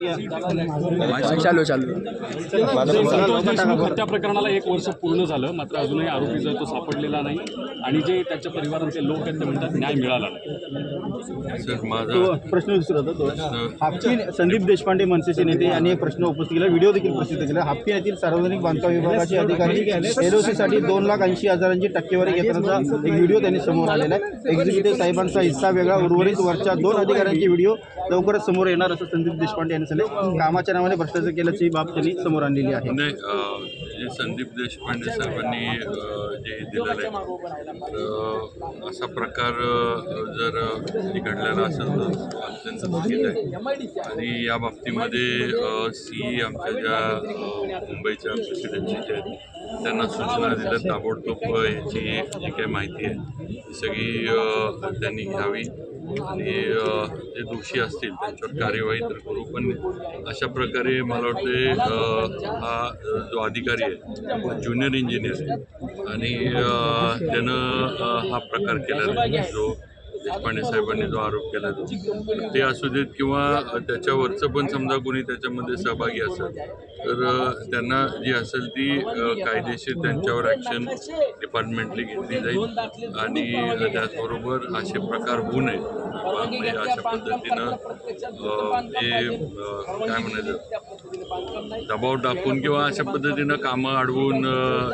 चालू चालू. संतोष देशमुख हत्या प्रकरणाला एक वर्ष पूर्ण झालं मात्र अजूनही आरोपी जो आहे तो सापडलेला नाही आणि जे त्याच्या परिवारातले लोक आहेत ते म्हणतात न्याय मिळाला नाही. प्रश्न विचारत होतो हापकी संदीप देशपांडे मनसेचे नेते यांनी एक प्रश्न उपस्थित केला व्हिडिओ देखील प्रसिद्ध केला. हापकी येथील सार्वजनिक बांधकाम विभागाचे अधिकारी एलओसी साठी दोन लाख ऐंशी हजारांची टक्केवारी घेतानाचा एक व्हिडिओ त्यांनी समोर आलेला आहे. एक्झिक्युटिव्ह साहेबांचा हिस्सा वेगळा उर्वरित वरच्या दोन अधिकाऱ्यांचे व्हिडिओ लवकरच समोर येणार असं संदीप देशपांडे यांनी सांगितले कामाच्या नावाने भ्रष्टाचार केल्याची बाब त्यांनी समोर आणलेली आहे. नाही जे संदीप देशपांडे साहेबांनी जे दिलेलं आहे असा प्रकार जर घडलेला असेल तर अत्यंत चुकीचं आहे. आणि या बाबतीमध्ये सी आमच्या ज्या मुंबईच्या प्रेसिडेन्सी आहेत त्यांना सूचना दिल्या. ताबडतोब याची जी काही माहिती आहे ती सगळी त्यांनी घ्यावी. आणि जे दोषी असतील त्यांच्यावर कार्यवाही तर करू. पण अशा प्रकारे मला वाटते हा जो अधिकारी आहे ज्युनियर इंजिनियर आणि त्यानं हा प्रकार केलेला जो देशपांडे साहेबांनी जो आरोप केला तो ते असू देत किंवा त्याच्यावरचं पण समजा कोणी त्याच्यामध्ये सहभागी असेल तर त्यांना जी असेल ती कायदेशीर त्यांच्यावर ॲक्शन डिपार्टमेंटली घेतली जाईल आणि त्याचबरोबर असे प्रकार होऊ नये म्हणजे अशा पद्धतीनं हे जे काय म्हणायचं दबाव टाकून किंवा अशा पद्धतीनं कामं अडवून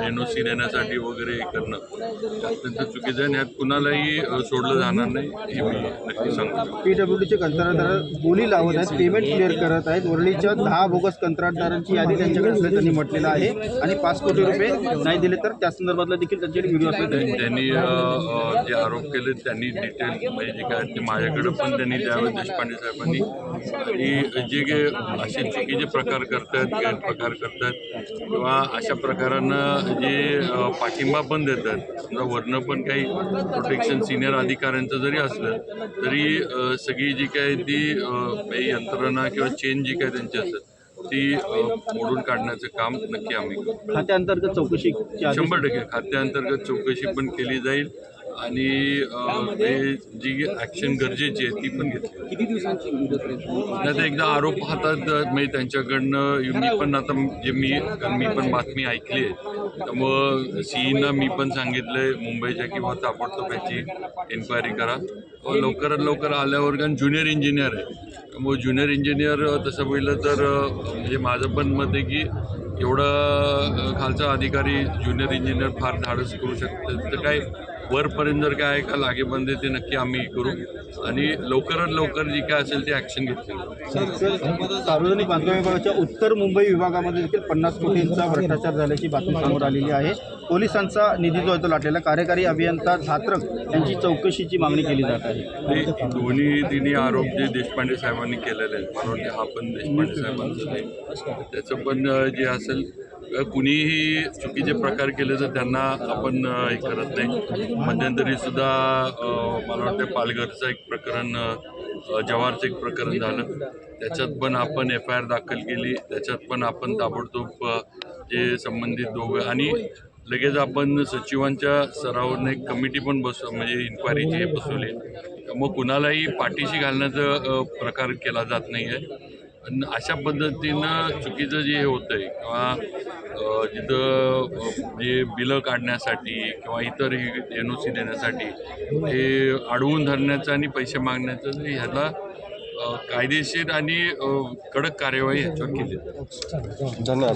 एन ओ सी देण्यासाठी वगैरे हे करणं अत्यंत चुकीचं आहे आणि ह्यात कुणालाही सोडलं जाणार नाही हे मी नक्की सांगतो पीडब्ल्यूडीचे कंत्राटदार बोली लावत आहेत पेमेंट क्लिअर करत आहेत. वरळीच्या दहा बोगस कंत्राटदारांची यादी त्यांच्याकडे असल्याचं त्यांनी म्हटलेलं आहे. आणि पाच कोटी रुपये नाही दिले तर त्या संदर्भातला देखील त्यांच्याकडे व्हिडिओ असतात त्यांनी आरोप केले त्यांनी डिटेल म्हणजे जे काय ते माझ्याकडे पण त्यांनी द्यावे देशपांडे साहेबांनी आणि जे काही असे चुकीचे प्रकार करतात गैरप्रकार करतात किंवा अशा प्रकारांना जे पाठिंबा पण देतात समजा वरनं पण काही प्रोटेक्शन सिनियर अधिकाऱ्यांचं जरी असलं तरी सगळी जी काय ती काही यंत्रणा किंवा चेन जी काय त्यांची असतात ती मोडून काढण्याचं काम नक्की आम्ही करू खात्याअंतर्गत आदेश शंभर टक्के. खात्याअंतर्गत चौकशी पण केली जाईल. आणि जी ॲक्शन गरजेची आहे ती पण घेतली किती दिवसांची नाही एकदा आरोप हातात म्हणजे त्यांच्याकडनं मी पण आता जे मी मी पण बातमी ऐकली आहे. त्यामुळं सीईना मी पण सांगितलं आहे मुंबईच्या किंवा ताबडतोब याची एन्क्वायरी करा लवकरात लवकर आल्यावर कारण ज्युनियर इंजिनियर आहे. त्यामुळे ज्युनियर इंजिनियर तसं पाहिलं तर म्हणजे माझं पण मत आहे की एवढा खालचा अधिकारी ज्युनियर इंजिनियर फार धाडस करू शकतात. तर काय वरपर्यंत जर काय का लागेबंदे ते नक्की आम्ही करू. आणि लवकरात लवकर जी काय असेल ती ॲक्शन घेतली. सार्वजनिक बांधकाम विभागाच्या उत्तर मुंबई विभागामध्ये देखील पन्नास कोटींचा भ्रष्टाचार झाल्याची बातमी समोर आलेली आहे. पोलिसांचा निधी जो आहे तो लाटलेला कार्यकारी अभियंता धात्रक यांची चौकशीची मागणी केली जात आहे. ते दोन्ही तिन्ही आरोप जे देशपांडे साहेबांनी केलेले आहेत वाटते हा पण देशपांडे साहेबांचं त्याचं पण जे असेल कुणीही चुकीचे प्रकार केले तर त्यांना आपण हे करत नाही. मध्यंतरी सुद्धा मला वाटतं पालघरचं एक प्रकरण अ, जव्हारचं एक प्रकरण झालं. त्याच्यात पण आपण एफ आय आर दाखल केली. त्याच्यात पण आपण ताबडतोब जे संबंधित दोघं आणि लगेच आपण सचिवांच्या स्तरावरनं एक कमिटी पण बसव म्हणजे इन्क्वायरीची हे बसवली. मग कुणालाही पाठीशी घालण्याचा प्रकार केला जात नाही आहे अशा पद्धतीनं चुकीचं जे हे होतं आहे किंवा जिथं जे बिलं काढण्यासाठी किंवा इतर एन ओ सी देण्यासाठी हे अडवून धरण्याचं आणि पैसे मागण्याचं जे ह्याला कायदेशीर आणि कडक कार्यवाही ह्याच्यावर केली धन्यवाद.